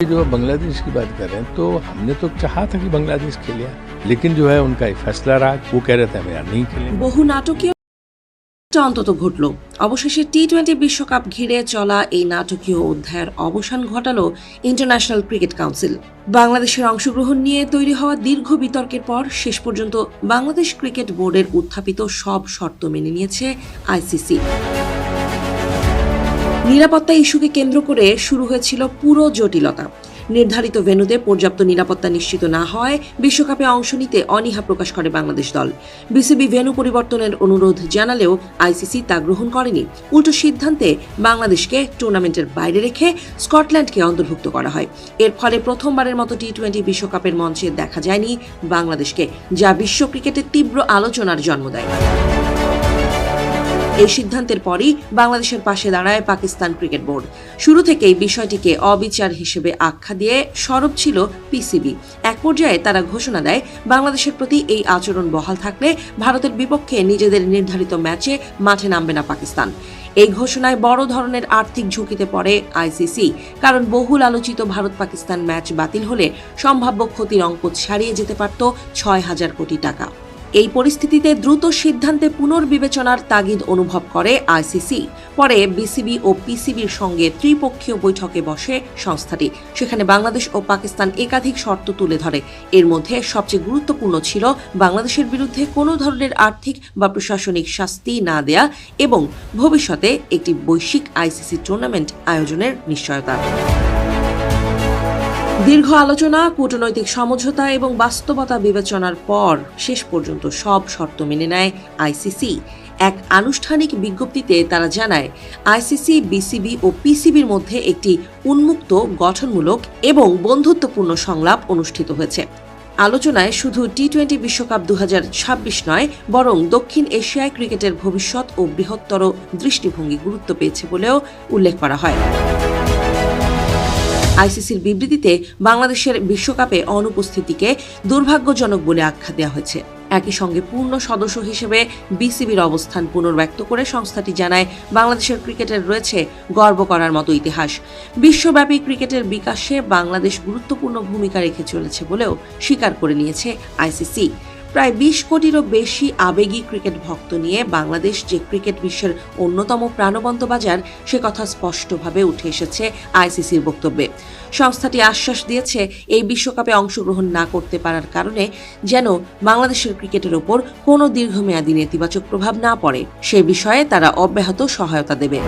जो बांग्लादेश की बात कर रहे हैं तो हमने तो चाहा था कि बांग्लादेश खेले लेकिन जो है उनका एक फैसला रहा वो कह रहे थे हम यार नहीं खेलेंगे বহু নাটকীয় টা অন্তত ঘটল অবশেষে টি টোয়েন্টি বিশ্বকাপ ঘিরে চলা এই নাটকীয় অধ্যায়ের অবসান ঘটালো ইন্টারন্যাশনাল ক্রিকেট কাউন্সিল বাংলাদেশের অংশগ্রহণ নিয়ে তৈরি হওয়া দীর্ঘ বিতর্কের পর শেষ পর্যন্ত বাংলাদেশ ক্রিকেট বোর্ডের উত্থাপিত সব শর্ত মেনে নিয়েছে আইসিসি নিরাপত্তা ইস্যুকে কেন্দ্র করে শুরু হয়েছিল পুরো জটিলতা। নির্ধারিত ভেন্যুতে পর্যাপ্ত নিরাপত্তা নিশ্চিত না হয় বিশ্বকাপে অংশ নিতে অনীহা প্রকাশ করে বাংলাদেশ দল। বিসিবি ভেন্যু পরিবর্তনের অনুরোধ জানালেও আইসিসি তা গ্রহণ করেনি। উল্টো সিদ্ধান্তে বাংলাদেশকে টুর্নামেন্টের বাইরে রেখে স্কটল্যান্ডকে অন্তর্ভুক্ত করা হয়। এর ফলে প্রথমবারের মতো টি টোয়েন্টি বিশ্বকাপের মঞ্চে দেখা যায়নি বাংলাদেশকে, যা বিশ্ব ক্রিকেটে তীব্র আলোচনার জন্ম দেয়। এই সিদ্ধান্তের পরই বাংলাদেশের পাশে দাঁড়ায় পাকিস্তান ক্রিকেট বোর্ড। শুরু থেকেই বিষয়টিকে অবিচার হিসেবে আখ্যা দিয়ে সরব ছিল পিসিবি। এক পর্যায়ে তারা ঘোষণা দেয়, বাংলাদেশের প্রতি এই আচরণ বহাল থাকলে ভারতের বিপক্ষে নিজেদের নির্ধারিত ম্যাচে মাঠে নামবে না পাকিস্তান। এই ঘোষণায় বড় ধরনের আর্থিক ঝুঁকিতে পড়ে আইসিসি, কারণ বহুল আলোচিত ভারত পাকিস্তান ম্যাচ বাতিল হলে সম্ভাব্য ক্ষতির অঙ্ক ছাড়িয়ে যেতে পারত ছয় হাজার কোটি টাকা। এই পরিস্থিতিতে দ্রুত সিদ্ধান্তে পুনর্বিবেচনার তাগিদ অনুভব করে আইসিসি। পরে বিসিবি ও পিসিবির সঙ্গে ত্রিপক্ষীয় বৈঠকে বসে সংস্থাটি। সেখানে বাংলাদেশ ও পাকিস্তান একাধিক শর্ত তুলে ধরে। এর মধ্যে সবচেয়ে গুরুত্বপূর্ণ ছিল বাংলাদেশের বিরুদ্ধে কোনো ধরনের আর্থিক বা প্রশাসনিক শাস্তি না দেয়া এবং ভবিষ্যতে একটি বৈশ্বিক আইসিসি টুর্নামেন্ট আয়োজনের নিশ্চয়তা। দীর্ঘ আলোচনা, কূটনৈতিক সমঝোতা এবং বাস্তবতা বিবেচনার পর শেষ পর্যন্ত সব শর্ত মেনে নেয় আইসিসি এক আনুষ্ঠানিক বিজ্ঞপ্তিতে তারা জানায় আইসিসি বিসিবি ও পিসিবির মধ্যে একটি উন্মুক্ত, গঠনমূলক এবং বন্ধুত্বপূর্ণ সংলাপ অনুষ্ঠিত হয়েছে। আলোচনায় শুধু টি টোয়েন্টি বিশ্বকাপ দু নয়, বরং দক্ষিণ এশিয়ায় ক্রিকেটের ভবিষ্যৎ ও বৃহত্তর দৃষ্টিভঙ্গি গুরুত্ব পেয়েছে বলেও উল্লেখ করা হয়। আইসিসির বিবৃতিতে বাংলাদেশের বিশ্বকাপে অনুপস্থিতিকে দুর্ভাগ্যজনক বলে আখ্যা দেওয়া হয়েছে। একই সঙ্গে পূর্ণ সদস্য হিসেবে বিসিবির অবস্থান পুনর্ব্যক্ত করে সংস্থাটি জানায়, বাংলাদেশের ক্রিকেটের রয়েছে গর্ব করার মতো ইতিহাস। বিশ্বব্যাপী ক্রিকেটের বিকাশে বাংলাদেশ গুরুত্বপূর্ণ ভূমিকা রেখে চলেছে বলেও স্বীকার করে নিয়েছে আইসিসি। প্রায় বিশ কোটিরও বেশি আবেগী ক্রিকেট ভক্ত নিয়ে বাংলাদেশ যে ক্রিকেট বিশ্বের অন্যতম প্রাণবন্ত বাজার, সে কথা স্পষ্টভাবে উঠে এসেছে আইসিসির বক্তব্যে। সংস্থাটি আশ্বাস দিয়েছে, এই বিশ্বকাপে অংশগ্রহণ না করতে পারার কারণে যেন বাংলাদেশের ক্রিকেটের ওপর কোনো দীর্ঘমেয়াদী নেতিবাচক প্রভাব না পড়ে। সে বিষয়ে তারা অব্যাহত সহায়তা দেবে।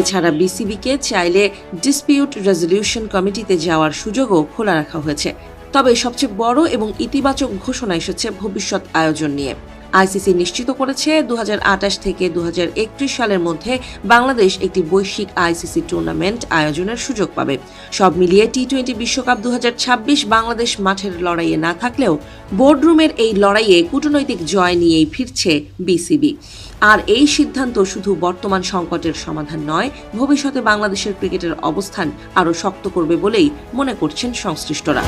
এছাড়া বিসিবিকে চাইলে ডিসপিউট রেজলিউশন কমিটিতে যাওয়ার সুযোগও খোলা রাখা হয়েছে। তবে সবচেয়ে বড় এবং ইতিবাচক ঘোষণা এসেছে ভবিষ্যৎ আয়োজন নিয়ে। আইসিসি নিশ্চিত করেছে দু হাজার আটাশ থেকে দু হাজার একত্রিশ সালের মধ্যে বাংলাদেশ একটি বৈশ্বিক আইসিসি টুর্নামেন্ট আয়োজনের সুযোগ পাবে। সব মিলিয়ে টি টোয়েন্টি বিশ্বকাপ দু বাংলাদেশ মাঠের লড়াইয়ে না থাকলেও বোর্ডরুমের এই লড়াইয়ে কূটনৈতিক জয় নিয়েই ফিরছে বিসিবি। আর এই সিদ্ধান্ত শুধু বর্তমান সংকটের সমাধান নয়, ভবিষ্যতে বাংলাদেশের ক্রিকেটের অবস্থান আরও শক্ত করবে বলেই মনে করছেন সংশ্লিষ্টরা।